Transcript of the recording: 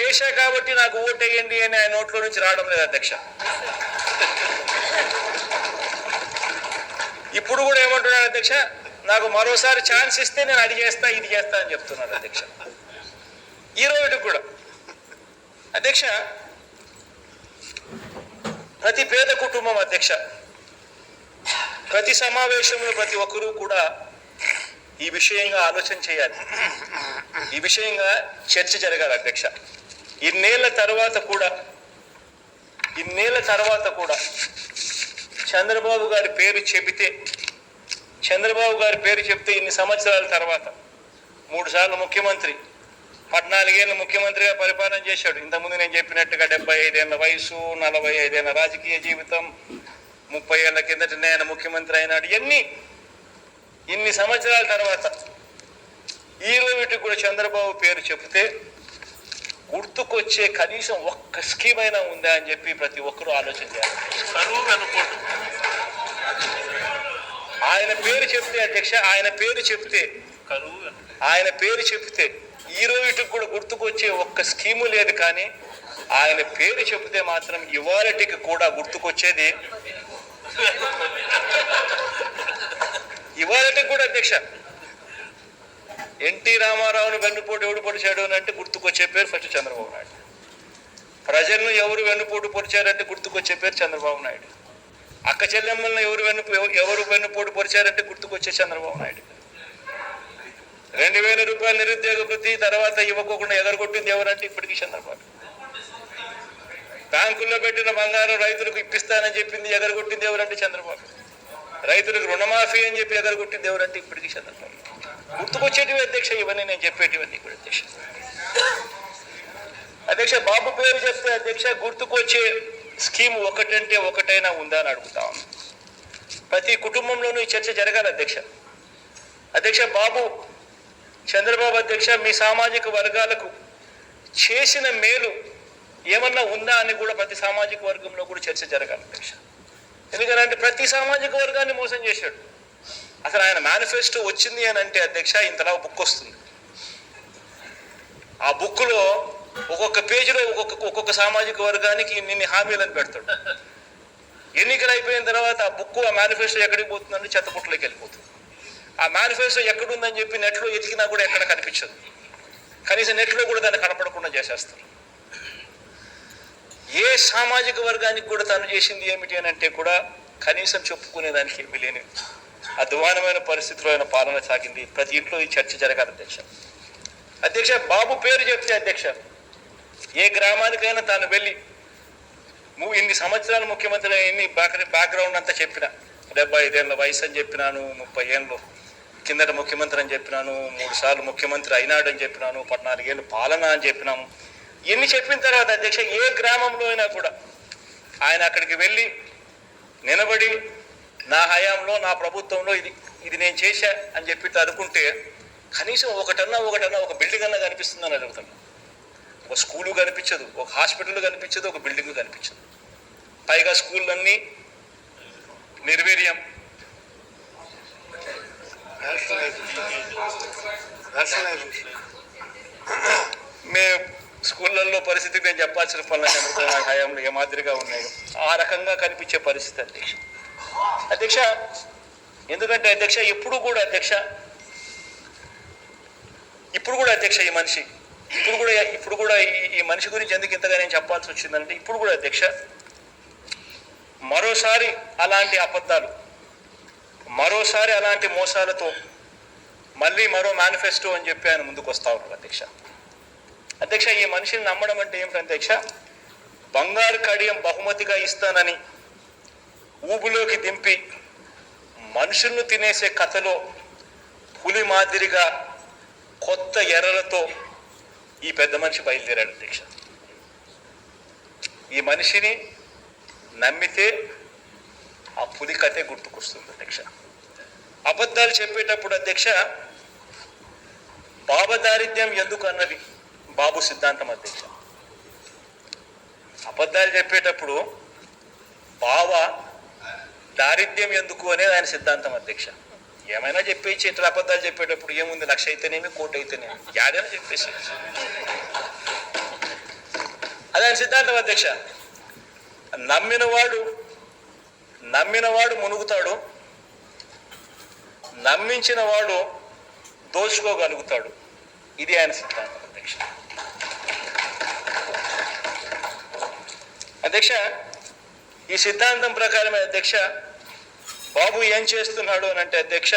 చేశా కాబట్టి నాకు ఓటేయండి అని ఆయన నోట్లో నుంచి రావడం లేదు అధ్యక్ష. ఇప్పుడు కూడా ఏమంటున్నాడు అధ్యక్ష? నాకు మరోసారి ఛాన్స్ ఇస్తే నేను అది చేస్తా ఇది చేస్తా అని చెప్తున్నాడు అధ్యక్ష. ఈ కూడా. అధ్యక్ష ప్రతి పేద కుటుంబం అధ్యక్ష ప్రతి సమావేశంలో ప్రతి ఒక్కరూ కూడా ఈ విషయంగా ఆలోచన చేయాలి. ఈ విషయంగా చర్చ జరగాలి అధ్యక్ష. ఇన్నేళ్ళ తర్వాత కూడా ఇన్నేళ్ళ తర్వాత కూడా చంద్రబాబు గారి పేరు చెబితే చంద్రబాబు గారి పేరు చెప్తే ఇన్ని సంవత్సరాల తర్వాత మూడుసార్లు ముఖ్యమంత్రి పద్నాలుగేళ్ళు ముఖ్యమంత్రిగా పరిపాలన చేశాడు. ఇంతకుముందు నేను చెప్పినట్టుగా డెబ్బై ఐదేళ్ళ వయసు నలభై ఐదేళ్ళ రాజకీయ జీవితం ముప్పై ఏళ్ళ కిందట నేను ముఖ్యమంత్రి అయినాడు. ఇవన్నీ ఇన్ని సంవత్సరాల తర్వాత ఈ రోజుకి కూడా చంద్రబాబు పేరు చెబితే గుర్తుకొచ్చే కనీసం ఒక్క స్కీమ్ అయినా ఉందా అని చెప్పి ప్రతి ఒక్కరూ ఆలోచన చేయాలి. కరువు వెనుకోటు ఆయన పేరు చెప్తే అధ్యక్ష ఆయన పేరు చెప్తే కరువు ఆయన పేరు చెప్తే ఈ రోజుకి కూడా గుర్తుకొచ్చే ఒక్క స్కీము లేదు కానీ ఆయన పేరు చెబితే మాత్రం ఇవాళటికి కూడా గుర్తుకొచ్చేది. ఇవాళటికి కూడా అధ్యక్ష ఎన్టీ రామారావును వెన్నుపోటు ఎవడు పొడిచాడు అని అంటే గుర్తుకొచ్చే పేరు ఫస్ట్ చంద్రబాబు నాయుడు. ప్రజలను ఎవరు వెన్నుపోటు పొడిచారంటే గుర్తుకొచ్చే పేరు చంద్రబాబు నాయుడు. అక్క చెల్లెమ్మలను ఎవరు వెన్ను ఎవరు వెన్నుపోటు పొడిచారంటే గుర్తుకొచ్చే చంద్రబాబు నాయుడు. రెండు వేల రూపాయలు నిరుద్యోగ వృత్తి తర్వాత ఇవ్వకోకుండా ఎగరగొట్టింది ఎవరంటే ఇప్పటికీ చంద్రబాబు. బ్యాంకుల్లో పెట్టిన బంగారం రైతులకు ఇప్పిస్తానని చెప్పింది ఎగరగొట్టింది ఎవరంటే చంద్రబాబు. రైతులకు రుణమాఫీ అని చెప్పి ఎగరగొట్టింది ఎవరంటే ఇప్పటికీ సందర్భం గుర్తుకొచ్చేటివి అధ్యక్ష ఇవన్నీ నేను చెప్పేటివన్నీ కూడా అధ్యక్ష. అధ్యక్ష బాబు పేరు చెప్తే అధ్యక్ష గుర్తుకొచ్చే స్కీమ్ ఒకటంటే ఒకటైనా ఉందా అని అడుగుతాం ప్రతి కుటుంబంలోనూ ఈ చర్చ జరగాలి అధ్యక్ష. అధ్యక్ష బాబు చంద్రబాబు అధ్యక్ష మీ సామాజిక వర్గాలకు చేసిన మేలు ఏమన్నా ఉందా అని కూడా ప్రతి సామాజిక వర్గంలో కూడా చర్చ జరగాలి అధ్యక్ష. ప్రతి సామాజిక వర్గాన్ని మోసం చేశాడు. అసలు ఆయన మేనిఫెస్టో వచ్చింది అని అంటే అధ్యక్ష ఇంతలా బుక్ వస్తుంది. ఆ బుక్లో ఒక్కొక్క పేజీలో ఒక్కొక్క ఒక్కొక్క సామాజిక వర్గానికి నిన్ను హామీలను పెడతాడు. ఎన్నికలు అయిపోయిన తర్వాత ఆ బుక్ ఆ మేనిఫెస్టో ఎక్కడికి పోతుందంటే చెత్తపుట్లోకి వెళ్ళిపోతుంది. ఆ మేనిఫెస్టో ఎక్కడుందని చెప్పి నెట్లో ఎతికినా కూడా ఎక్కడ కనిపించదు. కనీసం నెట్లో కూడా దాన్ని కనపడకుండా చేసేస్తారు. ఏ సామాజిక వర్గానికి కూడా తను చేసింది ఏమిటి అని అంటే కూడా కనీసం చెప్పుకునేదానికి ఏమీ లేని అధ్వానమైన పరిస్థితిలో ఆయన పాలన సాగింది. ప్రతి ఇంట్లో ఈ చర్చ జరగాలి అధ్యక్ష. అధ్యక్ష బాబు పేరు చెప్తే అధ్యక్ష ఏ గ్రామానికైనా తాను వెళ్ళి నువ్వు ఇన్ని సంవత్సరాలు ముఖ్యమంత్రి ఎన్ని బ్యాక్ బ్యాక్గ్రౌండ్ అంతా చెప్పిన డెబ్బై ఐదేళ్ళ వయసు అని చెప్పినాను ముప్పై ఏళ్ళు కిందట ముఖ్యమంత్రి అని చెప్పినాను మూడు సార్లు ముఖ్యమంత్రి అయినాడు అని చెప్పినాను పద్నాలుగేళ్ళు పాలన అని చెప్పినాము. ఇన్ని చెప్పిన తర్వాత అధ్యక్ష ఏ గ్రామంలో అయినా కూడా ఆయన అక్కడికి వెళ్ళి నిలబడి నా హయాంలో నా ప్రభుత్వంలో ఇది ఇది నేను చేశా అని చెప్పి అనుకుంటే కనీసం ఒకటన్నా ఒకటన్నా ఒక బిల్డింగ్ అన్నా కనిపిస్తుందని అడుగుతాను. ఒక స్కూలు కనిపించదు ఒక హాస్పిటల్ కనిపించదు ఒక బిల్డింగ్ కనిపించదు. పైగా స్కూళ్ళన్నీ నిర్వీర్యం. మే స్కూళ్ళల్లో పరిస్థితి నేను చెప్పాల్సిన పనులు చంద్రబాబు హయాంలో ఏ మాదిరిగా ఉన్నాయో ఆ రకంగా కనిపించే పరిస్థితి అధ్యక్ష. అధ్యక్ష ఎందుకంటే అధ్యక్ష ఎప్పుడు కూడా అధ్యక్ష ఇప్పుడు కూడా అధ్యక్ష ఈ మనిషి ఇప్పుడు కూడా ఇప్పుడు కూడా ఈ- ఈ మనిషి గురించి ఎందుకు ఇంతగా నేను చెప్పాల్సి వచ్చిందంటే ఇప్పుడు కూడా అధ్యక్ష మరోసారి అలాంటి అబద్ధాలు మరోసారి అలాంటి మోసాలతో మళ్ళీ మరో మేనిఫెస్టో అని చెప్పి ఆయన ముందుకు వస్తా ఉన్నారు అధ్యక్ష. అధ్యక్ష ఈ మనిషిని నమ్మడం అంటే ఏమిటి అధ్యక్ష? బంగారు కడియం బహుమతిగా ఇస్తానని ఊబులోకి దింపి మనుషులను తినేసే కథలో పులి మాదిరిగా కొత్త ఎర్రలతో ఈ పెద్ద మనిషి బయలుదేరాడు అధ్యక్ష. ఈ మనిషిని నమ్మితే ఆ పులి కథే గుర్తుకొస్తుంది అధ్యక్ష. అబద్ధాలు చెప్పేటప్పుడు అధ్యక్ష బాబదారిద్ర్యం ఎందుకు అన్నది? బాబు సిద్ధాంతం అధ్యక్ష అబద్ధాలు చెప్పేటప్పుడు బావ దారిద్ర్యం ఎందుకు అనేది ఆయన సిద్ధాంతం అధ్యక్ష. ఏమైనా చెప్పేసి ఇట్లా అబద్ధాలు చెప్పేటప్పుడు ఏముంది? లక్ష అయితేనేమి కోటి అయితేనేమి? యాడైనా చెప్పేసి. అది ఆయన సిద్ధాంతం అధ్యక్ష. నమ్మినవాడు నమ్మినవాడు మునుగుతాడు నమ్మించిన వాడు దోచుకోగలుగుతాడు. ఇది ఆయన సిద్ధాంతం అధ్యక్ష. అధ్యక్ష ఈ సిద్ధాంతం ప్రకారమే అధ్యక్ష బాబు ఏం చేస్తున్నాడు అని అంటే అధ్యక్ష